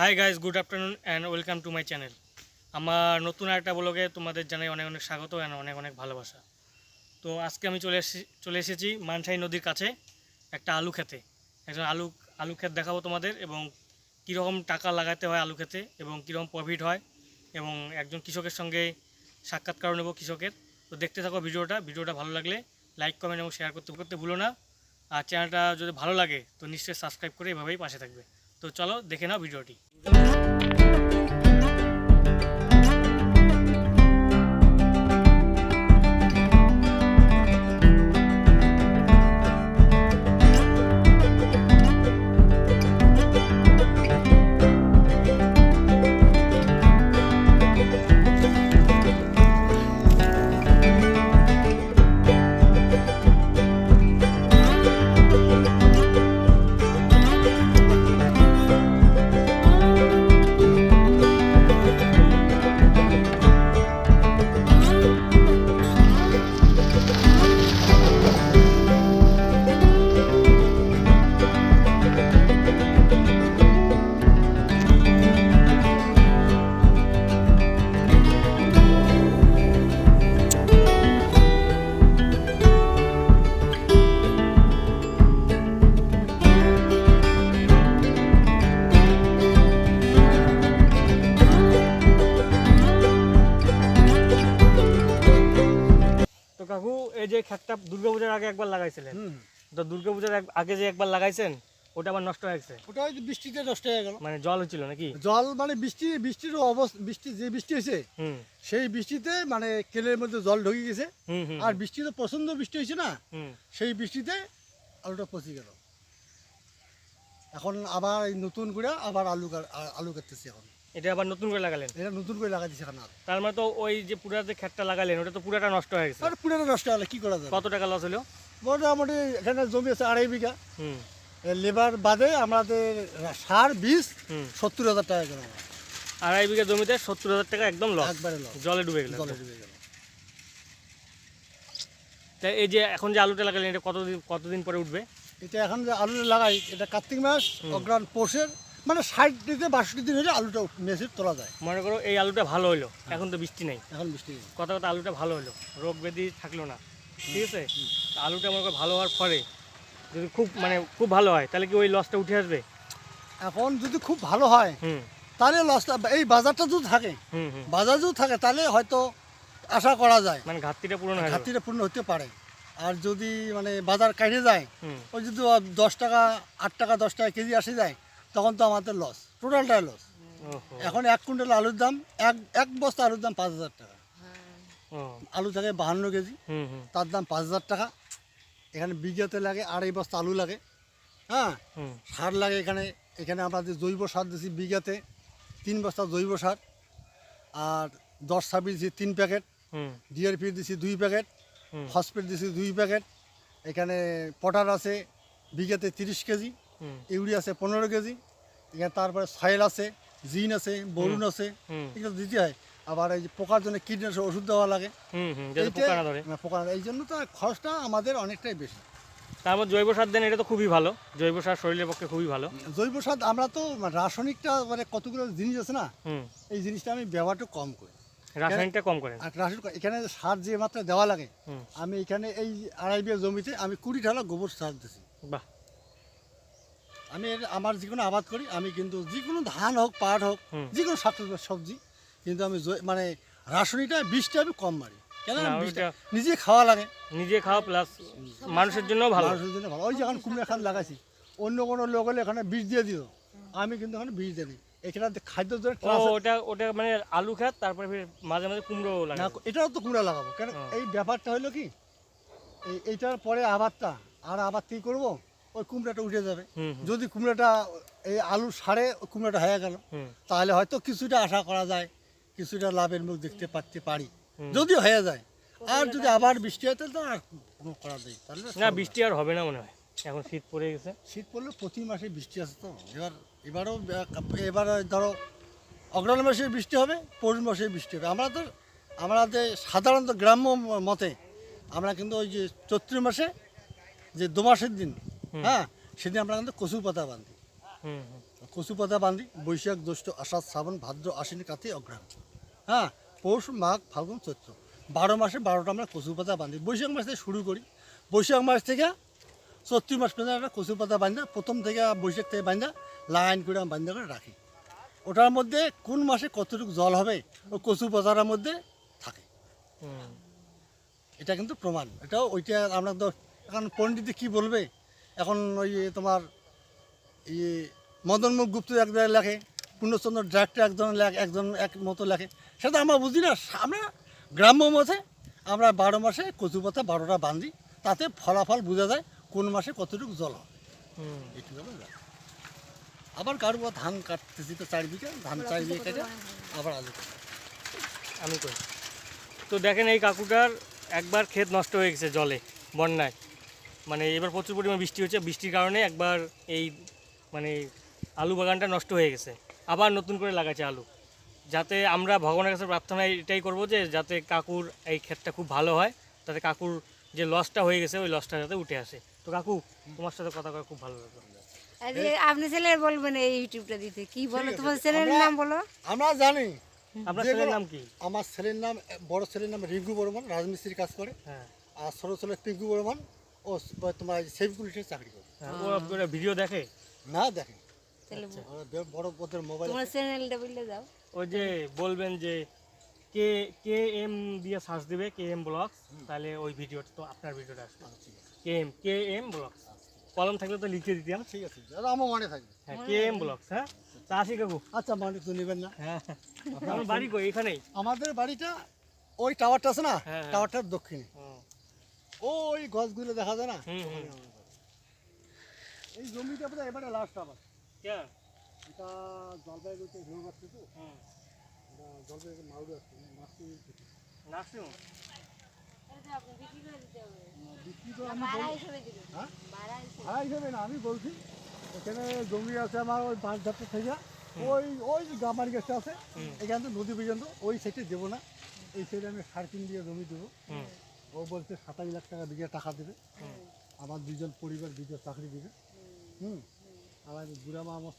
Hi guys good afternoon and welcome to my channel আমার নতুন একটা ব্লগে তোমাদের জানাই অনেক অনেক স্বাগত অ্যান্ড অনেক অনেক ভালোবাসা। তো আজকে আমি চলে এসেছি চলে এসেছি মানসাই নদীর কাছে একটা আলু খেতে। একজন আলু আলু ক্ষেত দেখাবো তোমাদের এবং কীরকম টাকা লাগাতে হয় আলু খেতে এবং কীরকম প্রফিট হয় এবং একজন কৃষকের সঙ্গে সাক্ষাৎকার নেব কৃষকের। তো দেখতে থাকো ভিডিওটা ভিডিওটা ভালো লাগলে লাইক কমেন্ট এবং শেয়ার করতে করতে ভুলো না। আর চ্যানেলটা যদি ভালো লাগে তো নিশ্চয়ই সাবস্ক্রাইব করে এভাবেই পাশে থাকবে। তো চলো দেখে নাও ভিডিওটি। খেতটা দুর্গাপূজার আগে একবার লাগাইছিলেন। তো দুর্গাপূজার আগ- আগে যে একবার লাগাইছেন ওটা আবার নষ্ট হয়ে গেছে। ওটা ওই বৃষ্টিতে নষ্ট হয়ে গেল। মানে জল হচ্ছিল নাকি? জল মানে বৃষ্টি বৃষ্টির অবস্থা বৃষ্টি যে বৃষ্টি হয়েছে হুম। সেই বৃষ্টিতে মানে কেলের মধ্যে জল ঢুকে গেছে। আর বৃষ্টি তো প্রচণ্ড বৃষ্টি হয়েছে না হুম। সেই বৃষ্টিতে আলুটা পচে গেল। এখন আবার নতুন করে আবার আলু আলু কাটতেছি এখন। এটা আবার নতুন করে লাগালেন? এটা নতুন করে লাগা দিচ্ছে এখন আর। তার মানে তো ওই যে পুরা যে খেতটা লাগালেন ওটা তো পুরাটা নষ্ট হয়ে গেছে। আর পুরোটা নষ্ট হলে কি করা যাবে? কত টাকা লস হলো? মোটামুটি এখানে জমি আছে আড়াই বিঘা। হুম। লেবার বাদে আমাদের সার বীজ হুম। সত্তর হাজার টাকা গেল আড়াই বিঘা জমিতে সত্তর হাজার টাকা একদম লস একবারে লস জলে ডুবে গেল। জলে ডুবে গেল। তা এই যে এখন যে আলুটা লাগালেন এটা কতদিন কতদিন পরে উঠবে? এটা এখন যে আলু লাগাই এটা কার্তিক মাস অগ্রাণ পৌষের মানে ষাট দিতে বাষট্টি দিন হলে আলুটা মেসে তোলা যায়। মনে করো এই আলুটা ভালো হলো এখন তো বৃষ্টি নেই। এখন বৃষ্টি নেই। কথা কথা আলুটা ভালো হলো রোগ ব্যাধি থাকল না ঠিক আছে? আলুটা মনে করো ভালো হওয়ার পরে যদি খুব মানে খুব ভালো হয় তাহলে কি ওই লসটা উঠে আসবে? এখন যদি খুব ভালো হয় তাহলে লসটা এই বাজারটা যদি থাকে বাজার যদি থাকে তাহলে হয়তো আশা করা যায় মানে ঘাটতিটা পূরণ হয়ে ঘাটতিটা পূর্ণ হতে পারে। আর যদি মানে বাজার কাটে যায় ওই যদি দশ টাকা আট টাকা দশ টাকা কেজি আসে যায় তখন তো আমাদের লস টোটালটাই লস এখন এক কুইন্টাল আলুর দাম এক এক বস্তা আলুর দাম পাঁচ হাজার টাকা। আলু থাকে বাহান্ন কেজি তার দাম পাঁচ হাজার টাকা। এখানে বিঘাতে লাগে আড়াই বস্তা আলু লাগে। হ্যাঁ? সার লাগে এখানে এখানে আমরা যে জৈব সার দিছি বিঘাতে তিন বস্তা জৈব সার। আর দশ ছাব্বিশ দিছি তিন প্যাকেট। হুম। ডিআরপি দিছি দুই প্যাকেট। ফসফেট দিছি দুই প্যাকেট। এখানে পটার আছে বিঘাতে তিরিশ কেজি। ইউরিয়া আছে পনেরো কেজি এখানে তারপরে সয়েল আছে জিন আছে বরুণ আছে এগুলো দিতে হয়। আবার এই যে পোকার জন্য কীটনাশক ওষুধ দেওয়া লাগে। পোকা না- এই জন্য তো খরচটা আমাদের অনেকটাই বেশি। তারপর জৈব সার দেন এটা তো খুবই ভালো। জৈব সার শরীরের পক্ষে খুবই ভালো। জৈব সার আমরা তো রাসায়নিকটা মানে কতগুলো জিনিস আছে না এই জিনিসটা আমি ব্যবহারটা কম করি। রাসায়নিকটা কম করেন। আর রাসায়নিক এখানে সার যে মাত্রা দেওয়া লাগে আমি এখানে এই আড়াই বিঘা জমিতে আমি কুড়ি ঢালা গোবর সার দিছি। বাহ। আমি আমার যে কোনো আবাদ করি আমি কিন্তু যে কোনো ধান হোক পাট হোক যে কোনো শাক সবজি কিন্তু আমি মানে রাসায়নিকটা বিষটা আমি কম মারি। কেন নিজে খাওয়া লাগে। নিজে খাওয়া প্লাস মানুষের জন্য ভালো। মানুষের জন্য ভালো। ওই যে এখন কুমড়া খান লাগাইছি অন্য কোনো লোক হলে এখানে বীজ দিয়ে দিত। আমি কিন্তু এখানে বীজ দিই এখানে খাদ্য ওটা ওটা মানে আলু খাত তারপরে মাঝে মাঝে কুমড়ো লাগে না এটাও তো কুমড়া লাগাবো। কেন। এই ব্যাপারটা হলো কি এইটার পরে আবারটা আর আবার কী করব? ওই কুমড়াটা উঠে যাবে। যদি কুমড়াটা এই আলু সারে ওই কুমড়াটা হয়ে গেল তাহলে হয়তো কিছুটা আশা করা যায় কিছুটা লাভের মুখ দেখতে পারতে পারি। যদি হয়ে যায়। আর যদি আবার বৃষ্টি হয় তাহলে তো আর কোনো করা যায় তাহলে না বৃষ্টি আর হবে না মনে হয়। এখন শীত পড়ে গেছে। শীত পড়লে প্রতি মাসে বৃষ্টি আছে তো। এবার এবারও এবার ধরো অগ্রহণ মাসে বৃষ্টি হবে পৌষ মাসে বৃষ্টি হবে। আমরা তো আমাদের সাধারণত গ্রাম্য মতে আমরা কিন্তু ওই যে চৈত্র মাসে যে দু মাসের দিন। হ্যাঁ সেদিন আমরা কিন্তু কচু পাতা বাঁধি কচু পাতা বাঁধি বৈশাখ জ্যৈষ্ঠ আষাঢ় শ্রাবণ ভাদ্র আশ্বিন কাতি অগ্রহায়ণ। হ্যাঁ পৌষ মাঘ ফাল্গুন চৈত্র। বারো মাসে বারোটা আমরা কচু পাতা বাঁধি বৈশাখ মাস থেকে শুরু করি। বৈশাখ মাস থেকে চৈত্র মাস পর্যন্ত একটা কচু পাতা বাঁধা প্রথম থেকে বৈশাখ থেকে বাঁধা লাইন করে বাঁধা করে রাখি। ওটার মধ্যে কোন মাসে কতটুকু জল হবে ও কচু পাতার মধ্যে থাকে। এটা কিন্তু প্রমাণ। এটাও ওইটা আমরা তো এখন পণ্ডিত কি বলবে? এখন ওই তোমার ইয়ে মদনমুখ গুপ্ত এক জায়গায় লেখে পূর্ণচন্দ্র ডাক্তার একজন লেখে একজন এক মতো লেখে। সেটা আমরা বুঝি না। আমরা গ্রাম্য মতে আমরা বারো মাসে কচু পাতা বারোটা বাঁধি তাতে ফলাফল বোঝা যায় কোন মাসে কতটুকু জল হয়। হুম। এইটুকু আবার কারও ধান কাটতেছি তো চারিদিকে ধান চারিদিকে কেটে আবার আলু করি তো দেখেন এই কাকুটার একবার ক্ষেত নষ্ট হয়ে গেছে জলে বন্যায়। মানে এবার প্রচুর পরিমাণ বৃষ্টি হচ্ছে। বৃষ্টির কারণে একবার এই মানে আলু বাগানটা নষ্ট হয়ে গেছে। আবার নতুন করে লাগাচ্ছে আলু। যাতে আমরা ভগবানের কাছে প্রার্থনা এটাই করব যে যাতে কাকুর এই ক্ষেতটা খুব ভালো হয় তাতে কাকুর যে লসটা হয়ে গেছে ওই লসটা যাতে উঠে আসে। তো কাকু তোমার সাথে কথা কয়ে খুব ভালো লাগল। আরে আপনি ছেলে বলবেন এই ইউটিউবটা দিতে। কি বলো তোমার ছেলের নাম বলো? আমরা জানি। আপনার ছেলের নাম কি? আমার ছেলের নাম বড় ছেলের নাম রিঙ্কু বর্মন রাজমিস্ত্রির কাজ করে। হ্যাঁ। আর ছোট ছেলে পিঙ্কু বর্মন ও তোমার সেফ পুলিশের চাকরি করে। হ্যাঁ, ও আপনার ভিডিও দেখে? না তাহলে ওরা বড় ওদের মোবাইল তোমার চ্যানেলটা বললে যাও ওই যে বলবেন যে কে কে এম দিয়ে সার্চ দিবে কে এম ব্লগস তাহলে ওই ভিডিওটা তো আপনার ভিডিওটা আসবে। K M K M blogs. কলম থাকলে তো লিখে দিতাম। ঠিক আছে দাদা আমার মনে থাকবে। হ্যাঁ কে এম ব্লগস হ্যাঁ? তা আসি কাকু। আচ্ছা মনে তো নেবেন না। হ্যাঁ আমার বাড়ি কই? এখানেই? আমাদের বাড়িটা ওই টাওয়ারটা আছে না? হ্যাঁ, হ্যাঁ। টাওয়ারটার দক্ষিণে। ওই গছগুলো দেখা যায় না। এই জমিটা বোধহয় এবারে লাস্ট আবার। এটা জলপাইগুড়িতে ঘুরে যাচ্ছে তো জলপাইগুড়ি মাউরি আসছে তো আমি হ্যাঁ ভাড়া হিসেবে না আমি বলছি এখানে জমি আছে আমার ওই বাঁশ ধাপটা থেকে। ওই ওই যে গামারি গাছটা আছে। এখান থেকে নদী পর্যন্ত ওই সাইডে দেবো না। এই সাইডে আমি সাড়ে তিন দিয়ে জমি দেবো। ও বলছে সাতাশ লাখ টাকা বিঘা টাকা দেবে। আমার দুজন পরিবার দুজন চাকরি দেবে। হুম। আমার বুড়া মা আমার